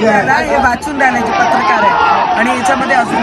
हे वाचून द्यायचे पत्रकार आहे. आणि याच्यामध्ये अजून